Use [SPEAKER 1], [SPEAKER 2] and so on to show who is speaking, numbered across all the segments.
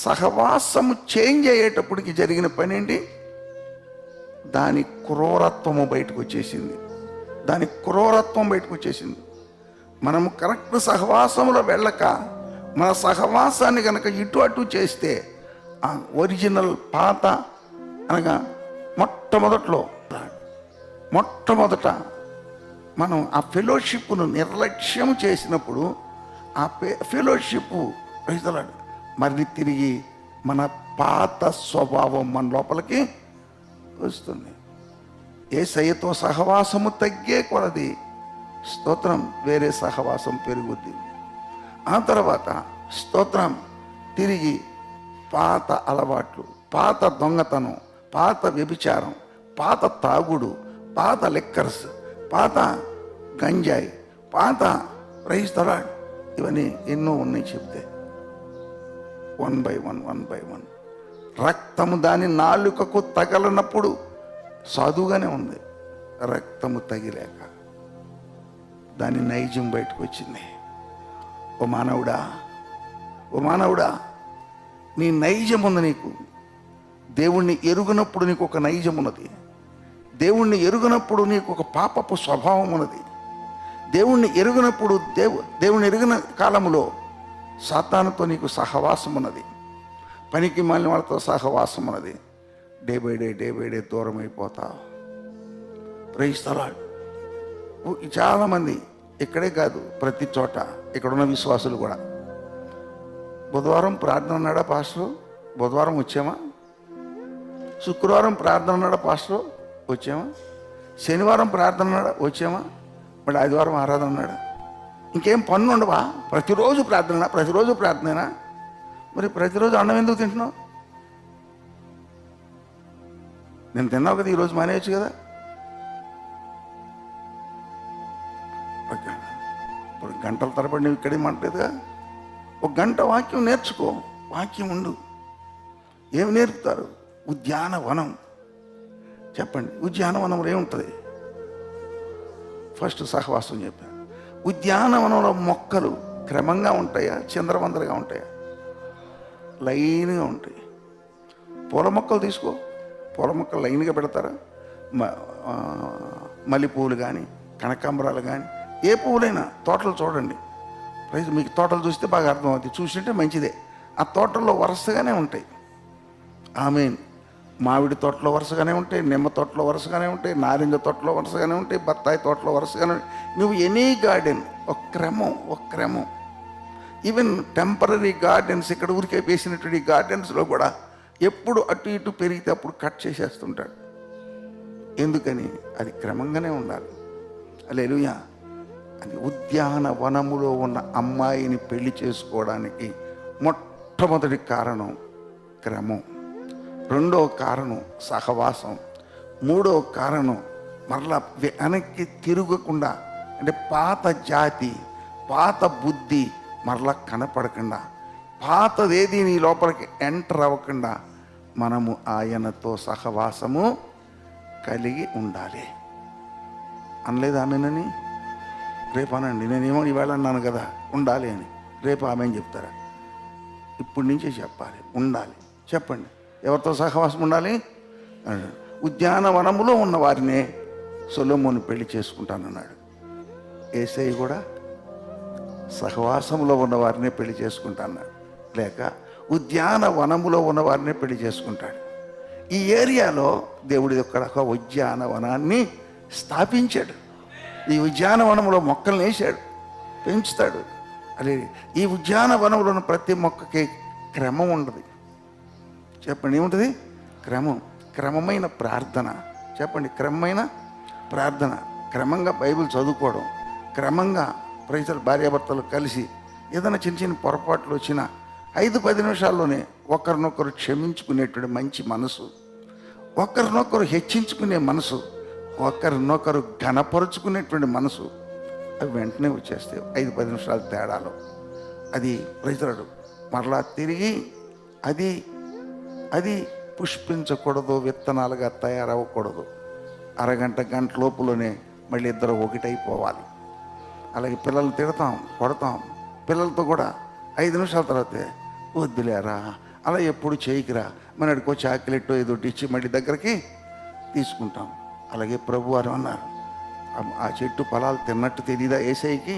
[SPEAKER 1] సహవాసము చేంజ్ అయ్యేటప్పటికి జరిగిన పని ఏంటి దాని క్రూరత్వము బయటకు వచ్చేసింది దాని క్రూరత్వం బయటకు వచ్చేసింది మనము కరెక్ట్ సహవాసంలో వెళ్ళక మన సహవాసాన్ని కనుక ఇటు అటు చేస్తే ఆ ఒరిజినల్ పాత అనగా మొట్టమొదట్లో మొట్టమొదట మనం ఆ ఫెలోషిప్ను నిర్లక్ష్యం చేసినప్పుడు ఆ ఫెలోషిప్ రైతులాడు మళ్ళీ తిరిగి మన పాత స్వభావం మన లోపలికి వస్తుంది. ఏ సయ్యతో సహవాసము తగ్గే కొలది స్తోత్రం వేరే సహవాసం పెరుగుద్ది. ఆ తర్వాత స్తోత్రం తిరిగి పాత అలవాట్లు పాత దొంగతనం పాత వ్యభిచారం పాత తాగుడు పాత లెక్కర్స్ పాత గంజాయి పాత రైస్తలాడ్ ఇవన్నీ ఎన్నో ఉన్నాయి చెప్తే. One by one one by one. రక్తము దాని నాలుకకు తగలనప్పుడు సాధువుగానే ఉంది. రక్తము తగిలేక దాని నైజం బయటకు వచ్చింది. ఓ మానవుడా ఓ మానవుడా నీ నైజం ఉంది నీకు. దేవుణ్ణి ఎరుగనప్పుడు నీకు ఒక నైజం ఉన్నది. దేవుణ్ణి ఎరుగనప్పుడు నీకు ఒక పాపపు స్వభావం ఉన్నది. దేవుణ్ణి ఎరుగనప్పుడు దేవు దేవుణ్ణి ఎరిగిన కాలములో సాతానుతో నీకు సహవాసం ఉన్నది పనికి మాలిన వాళ్ళతో సహవాసం ఉన్నది day by day day by day దూరం అయిపోతావు ప్రయిస్తలాడు చాలామంది ఇక్కడే కాదు ప్రతి చోట ఇక్కడున్న విశ్వాసులు కూడా. బుధవారం ప్రార్థన అన్నాడా పాస్టర్? బుధవారం వచ్చామా? శుక్రవారం ప్రార్థన అన్నాడా పాస్టర్? వచ్చామా? శనివారం ప్రార్థన అన్నాడా వచ్చామా? మళ్ళీ ఆదివారం ఆరాధన అన్నాడా ఇంకేం పన్ను ఉండవా? ప్రతిరోజు ప్రార్థన ప్రతిరోజు ప్రార్థనేనా? మరి ప్రతిరోజు అన్నం ఎందుకు తింటున్నావు? నేను తిన్నావు కదా ఈరోజు మానేయచ్చు కదా? ఓకే. ఇప్పుడు గంటల తరబడి నువ్వు ఇక్కడే మాట్లాడేదిగా ఒక గంట వాక్యం నేర్చుకో. వాక్యం ఉండు. ఏమి నేర్పుతారు? ఉద్యానవనం. చెప్పండి ఉద్యానవనంలో ఏముంటుంది? ఫస్ట్ సహవాసం చెప్పాను ఉద్యానవనంలో మొక్కలు క్రమంగా ఉంటాయా? చంద్రవందరగా ఉంటాయా? లైన్గా ఉంటాయి. పూల మొక్కలు తీసుకో. పూల మొక్కలు లైన్గా పెడతారా? మ- మల్లెపూలు కానీ కనకాంబరాలు కానీ ఏ పువ్వులైనా తోటలు చూడండి. రైతు మీకు తోటలు చూస్తే బాగా అర్థమవుతుంది. చూసింటే మంచిదే. ఆ తోటల్లో వరుసగానే ఉంటాయి. ఆమెను. మామిడి తోటలో వరుసగానే ఉంటాయి నిమ్మ తోటలో వరుసగానే ఉంటాయి నారింజ తోటలో వరుసగానే ఉంటాయి బత్తాయి తోటలో వరుసగానే ఉంటాయి. నువ్వు ఎనీ గార్డెన్ ఒక క్రమం ఒక క్రమం. ఈవెన్ టెంపరీ గార్డెన్స్ ఇక్కడ ఊరికే వేసినటువంటి ఈ గార్డెన్స్లో కూడా ఎప్పుడు అటు ఇటు పెరిగితే అప్పుడు కట్ చేసేస్తుంటాడు. ఎందుకని? అది క్రమంగానే ఉండాలి. అలెలుయా అది ఉద్యానవనములో ఉన్న అమ్మాయిని పెళ్ళి చేసుకోవడానికి మొట్టమొదటి కారణం క్రమం. రెండో కారణం సహవాసం. మూడో కారణం మరలా వెనక్కి తిరగకుండా అంటే పాత జాతి పాత బుద్ధి మరలా కనపడకుండా పాతదేది నీ లోపలికి ఎంటర్ అవ్వకుండా మనము ఆయనతో సహవాసము కలిగి ఉండాలి. అనలేదు ఆమెనని? రేపు అనండి నేనేమో ఇవాళ అన్నాను కదా ఉండాలి అని. రేపు ఆమె అని చెప్తారా? ఇప్పటి నుంచే చెప్పాలి ఉండాలి. చెప్పండి. ఎవరితో సహవాసం ఉండాలి? ఉద్యానవనములో ఉన్న వారినే సొలోమోను పెళ్ళి చేసుకుంటానన్నాడు. ఏసై కూడా సహవాసంలో ఉన్న వారినే పెళ్ళి చేసుకుంటాన్నాడు లేక ఉద్యానవనములో ఉన్న వారినే పెళ్ళి చేసుకుంటాడు. ఈ ఏరియాలో దేవుడి యొక్క ఒక ఉద్యానవనాన్ని స్థాపించాడు. ఈ ఉద్యానవనంలో మొక్కలు వేసాడు పెంచుతాడు. అదే ఈ ఉద్యానవనంలో ఉన్న ప్రతి మొక్కకి క్రమం ఉండదు. చెప్పండి ఏముంటుంది? క్రమం క్రమమైన ప్రార్థన. చెప్పండి క్రమమైన ప్రార్థన. క్రమంగా బైబిల్ చదువుకోవడం క్రమంగా ప్రజలు భార్యాభర్తలు కలిసి ఏదైనా చిన్న చిన్న పొరపాట్లు వచ్చినా ఐదు పది నిమిషాల్లోనే ఒకరినొకరు క్షమించుకునేటువంటి మంచి మనసు ఒకరినొకరు హెచ్చించుకునే మనసు ఒకరినొకరు ఘనపరుచుకునేటువంటి మనసు అవి వెంటనే వచ్చేస్తాయి. ఐదు పది నిమిషాల తేడాలో. అది ప్రజలు మరలా తిరిగి అది అది పుష్పించకూడదు విత్తనాలుగా తయారవ్వకూడదు. అరగంట గంట లోపులోనే మళ్ళీ ఇద్దరు ఒకటైపోవాలి. అలాగే పిల్లల్ని తిడతాం కొడతాం. పిల్లలతో కూడా ఐదు నిమిషాల తర్వాత వద్దులేరా అలా ఎప్పుడు చేయకిరా మన అడికో చాక్లెట్ ఏదో ఇచ్చి మళ్ళీ దగ్గరికి తీసుకుంటాం. అలాగే ప్రభు వారు అన్నారు ఆ- చెట్టు ఫలాలు తిన్నట్టు తెలీదా ఏసైకి?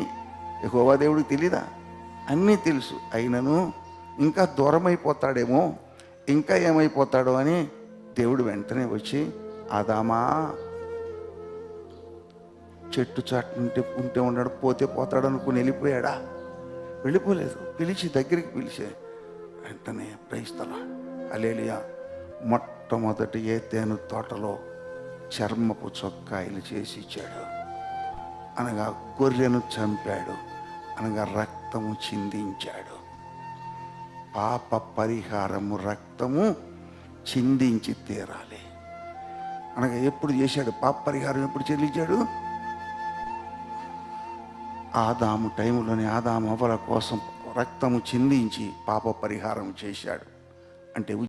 [SPEAKER 1] యెహోవా దేవుడికి తెలీదా? అన్నీ తెలుసు అయినను ఇంకా దూరం అయిపోతాడేమో ఇంకా ఏమైపోతాడు అని దేవుడు వెంటనే వచ్చి అదామా చెట్టు చాటుంటే ఉంటే ఉన్నాడు పోతే పోతాడు అనుకుని వెళ్ళిపోయాడా? వెళ్ళిపోలేదు. పిలిచి దగ్గరికి పిలిచే వెంటనే ప్రయిస్తలా అలేలియా మొట్టమొదటి ఏ తేను తోటలో చర్మపు చొక్కాయలు చేసి ఇచ్చాడు. అనగా గొర్రెను చంపాడు. అనగా రక్తము చిందించాడు. పాప పరిహారము రక్తము చిందించి తీరాలి. అనగా ఎప్పుడు చేశాడు? పాప పరిహారం ఎప్పుడు చెల్లించాడు? ఆదాము టైంలోనే ఆదాము అవ్వల కోసం రక్తము చిందించి పాప పరిహారం చేశాడు. అంటే